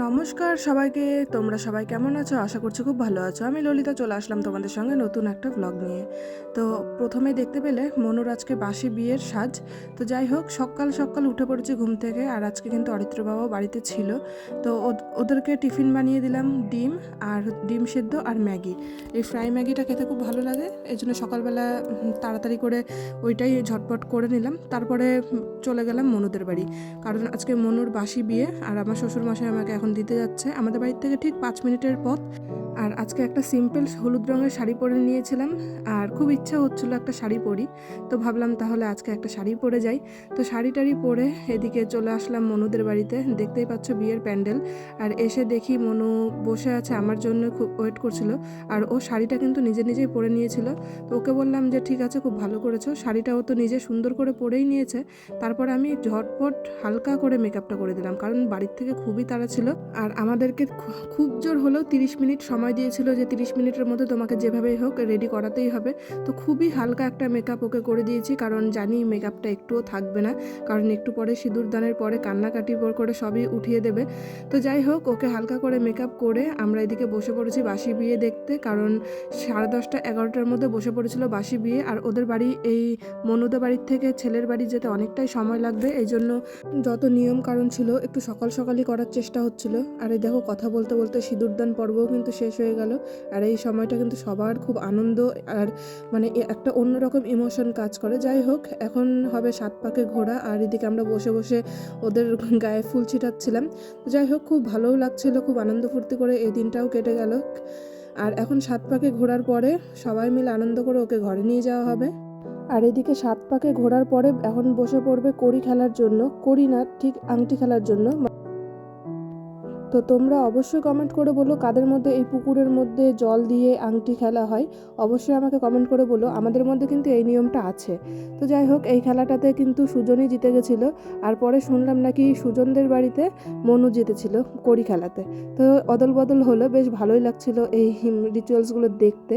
নমস্কার সবাইকে, তোমরা সবাই কেমন আছো? আশা করছি খুব ভালো আছো। আমি ললিতা, চলে আসলাম তোমাদের সঙ্গে নতুন একটা ব্লগ নিয়ে। তো প্রথমে দেখতে পেলে মনুর আজকে বাসি বিয়ের সাজ। তো যাই হোক, সকাল সকাল উঠে পড়েছি ঘুম থেকে আর আজকে কিন্তু অরিত্র বাবাও বাড়িতে ছিল। তো ওদেরকে টিফিন বানিয়ে দিলাম ডিম আর ডিম সেদ্ধ আর ম্যাগি। এই ফ্রাই ম্যাগিটা খেতে খুব ভালো লাগে, এই জন্য সকালবেলা তাড়াতাড়ি করে ওইটাই ঝটপট করে নিলাম। তারপরে চলে গেলাম মনুদের বাড়ি। কারণ আজকে মনুর বাসি বিয়ে আর আমার শ্বশুর মশাই আমাকে এখন দিতে যাচ্ছে, আমাদের বাড়ির থেকে ঠিক পাঁচ মিনিটের পথ। আর আজকে একটা সিম্পল হলুদ রঙের শাড়ি পরে নিয়েছিলাম। আর খুব ইচ্ছা হচ্ছিল একটা শাড়ি পরি। তো ভাবলাম তাহলে আজকে একটা শাড়ি পরে যাই। তো শাড়ি টাড়ি পরে এদিকে চলে আসলাম মনুদের বাড়িতে। দেখতেই পাচ্ছ বিয়ের প্যান্ডেল। আর এসে দেখি মনু বসে আছে আমার জন্য খুব ওয়েট করছিল। আর ও শাড়িটা কিন্তু নিজে নিজেই পরে নিয়েছিল। তো ওকে বললাম যে, ঠিক আছে, খুব ভালো করেছ। শাড়িটা ও তো নিজে সুন্দর করে পরেই নিয়েছে। তারপর আমি ঝটপট হালকা করে মেকআপটা করে দিলাম। কারণ বাড়ির থেকে খুবই তাড়া ছিল। আর আমাদেরকে খুব জোর হলেও তিরিশ মিনিট সময় দিয়েছিল যে তিরিশ মিনিটের মধ্যে তোমাকে যেভাবেই হোক রেডি করাতেই হবে। তো খুবই হালকা একটা মেকআপ ওকে করে দিয়েছি কারণ জানি মেকআপটা একটুও থাকবে না। কারণ একটু পরে সিঁদুর দানের পরে কান্নাকাটি করে সবই উঠিয়ে দেবে। তো যাই হোক, ওকে হালকা করে মেকআপ করে আমরা এদিকে বসে পড়েছি বাসি বিয়ে দেখতে কারণ সাড়ে দশটা এগারোটার মধ্যে বসে পড়েছিল বাসি বিয়ে আর ওদের বাড়ি এই মনুদের বাড়ির থেকে ছেলের বাড়ি যেতে অনেকটাই সময় লাগবে। এই জন্য যত নিয়ম কারণ ছিল একটু সকাল সকালই করার চেষ্টা হচ্ছিল। আর এই দেখো, কথা বলতে বলতে সিঁদুরদান পর্বও কিন্তু শেষ হয়ে গেল। আর এই সময়টা কিন্তু সবার খুব আনন্দ আর মানে একটা অন্যরকম ইমোশন কাজ করে। যাই হোক, এখন হবে সাত পাকে ঘোরা আর এদিকে আমরা বসে বসে ওদের গায়ে ফুল ছিটাচ্ছিলাম। যাই হোক, খুব ভালোও লাগছিল, খুব আনন্দ ফুর্তি করে এই দিনটাও কেটে গেল। আর এখন সাত পাকে ঘোরার পরে সবাই মিলে আনন্দ করে ওকে ঘরে নিয়ে যাওয়া হবে। আর এদিকে সাত পাকে ঘোরার পরে এখন বসে পড়বে কড়ি খেলার জন্য, কড়ি না, ঠিক আংটি খেলার জন্য। তো তোমরা অবশ্যই কমেন্ট করে বলো কাদের মধ্যে এই পুকুরের মধ্যে জল দিয়ে আংটি খেলা হয়। অবশ্যই আমাকে কমেন্ট করে বলো, আমাদের মধ্যে কিন্তু এই নিয়মটা আছে। তো যাই হোক, এই খেলাটাতে কিন্তু সুজনই জিতে গেছিল, আর পরে শুনলাম নাকি সুজনদের বাড়িতে মনু জিতেছিল কড়ি খেলাতে। তো অদল বদল হলো, বেশ ভালোই লাগছিল এই রিচুয়ালসগুলো দেখতে।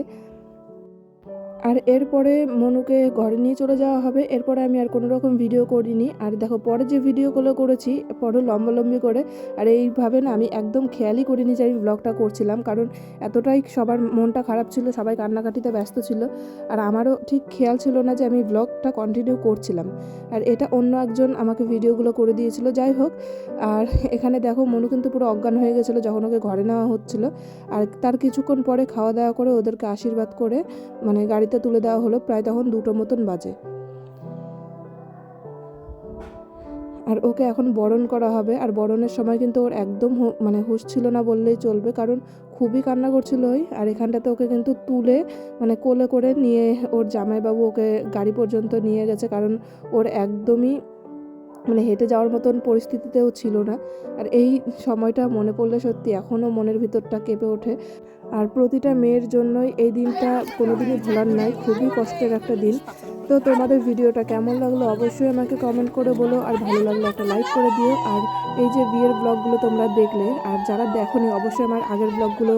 আর এরপরে মনুকে ঘরে নিয়ে চলে যাওয়া হবে। এরপরে আমি আর কোনো রকম ভিডিও করিনি। আর দেখো পরে যে ভিডিওগুলো করেছি পরে লম্বালম্বি করে, আর এইভাবে না আমি একদম খেয়ালই করিনি যে আমি ব্লগটা করছিলাম। কারণ এতটাই সবার মনটা খারাপ ছিল, সবাই কান্নাকাটিতে ব্যস্ত ছিল। আর আমারও ঠিক খেয়াল ছিল না যে আমি ব্লগটা কন্টিনিউ করছিলাম। আর এটা অন্য একজন আমাকে ভিডিওগুলো করে দিয়েছিল। যাই হোক, আর এখানে দেখো, মনু কিন্তু পুরো অজ্ঞান হয়ে গেছিল যখন ওকে ঘরে নেওয়া হচ্ছিল। আর তার কিছুক্ষণ পরে খাওয়া দাওয়া করে ওদেরকে আশীর্বাদ করে মানে গাড়িতে তুলে দেওয়া হলো প্রায় তখন দুটো মতন বাজে। আর ওকে এখন বরণ করা হবে, আর বরণের সময় কিন্তু ওর একদম মানে হুশ ছিল না বললেই চলবে, কারণ খুবই কান্না করছিল ওই। আর এখানটাতে ওকে কিন্তু তুলে মানে কোলে করে নিয়ে ওর জামাইবাবু ওকে গাড়ি পর্যন্ত নিয়ে গেছে, কারণ ওর একদমই মানে হেঁটে যাওয়ার মতন পরিস্থিতিতেও ছিল না। আর এই সময়টা মনে পড়লে সত্যি এখনও মনের ভিতরটা কেঁপে ওঠে। আর প্রতিটা মেয়ের জন্যই এই দিনটা কোনোদিনই ভোলার নাই। খুবই কষ্টের একটা দিন। তো তোমাদের ভিডিওটা কেমন লাগল অবশ্যই আমাকে কমেন্ট করে বলো, আর ভালো লাগলে একটা লাইক করে দিও। আর এই যে বিয়ের ব্লগগুলো তোমরা দেখলে, আর যারা দেখোনি, অবশ্যই আমার আগের ব্লগগুলো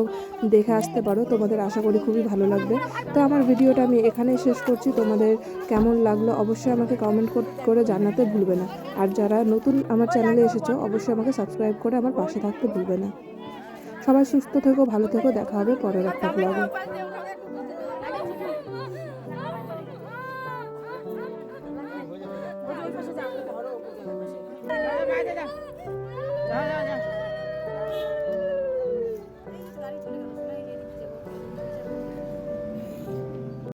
দেখে আসতে পারো। তোমাদের আশা করি খুবই ভালো লাগবে। তো আমার ভিডিওটা আমি এখানেই শেষ করছি। তোমাদের কেমন লাগল অবশ্যই আমাকে কমেন্ট করে জানাতে ভুলবে না। আর যারা নতুন আমার চ্যানেলে এসেছ, অবশ্যই আমাকে সাবস্ক্রাইব করে আমার পাশে থাকতে ভুলবে না। সবাই সুস্থ থেকো, ভালো থেকো, দেখা হবে পরের একটা ব্লগে 他是讲的是牛肉。来来来来来。